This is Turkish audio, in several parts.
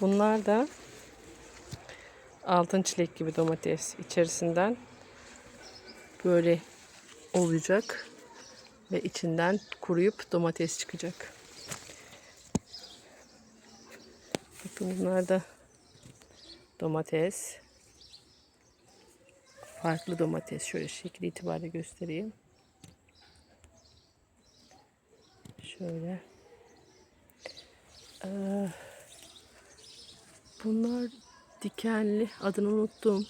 Bunlar da altın çilek gibi domates. İçerisinden böyle olacak ve içinden kuruyup domates çıkacak. Bakın bunlar da domates. Farklı domates. Şöyle şekil itibariyle göstereyim. Şöyle. Ee, bunlar dikenli. Adını unuttum.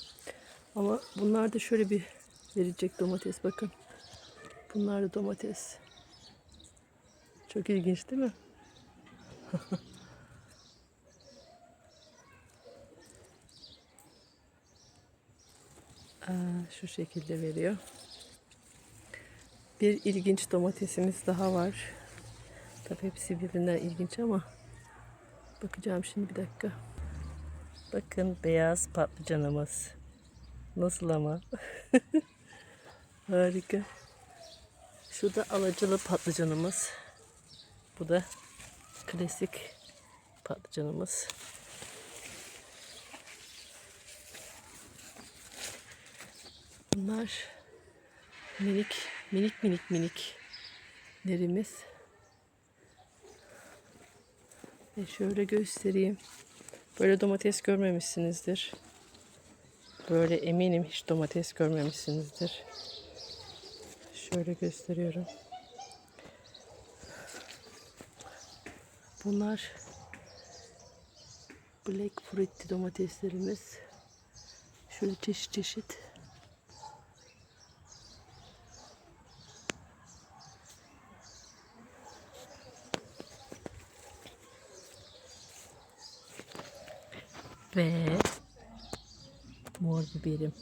Ama bunlar da şöyle bir verecek domates. Bakın. Bunlar da domates. Çok ilginç değil mi? Aa, şu şekilde veriyor. Bir ilginç domatesimiz daha var. Tabii hepsi birbirinden ilginç ama bakacağım şimdi bir dakika. Bakın beyaz patlıcanımız. Nasıl ama? Harika. Şu da alacalı patlıcanımız. Bu da klasik patlıcanımız. Bunlar minik minik minik minik nerimiz. Ve şöyle göstereyim. Böyle domates görmemişsinizdir. Böyle eminim hiç domates görmemişsinizdir. Şöyle gösteriyorum. Bunlar Black Fruity domateslerimiz. Şöyle çeşit çeşit. Ve mor biberim.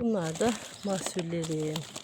Bunlar da mahsullerim.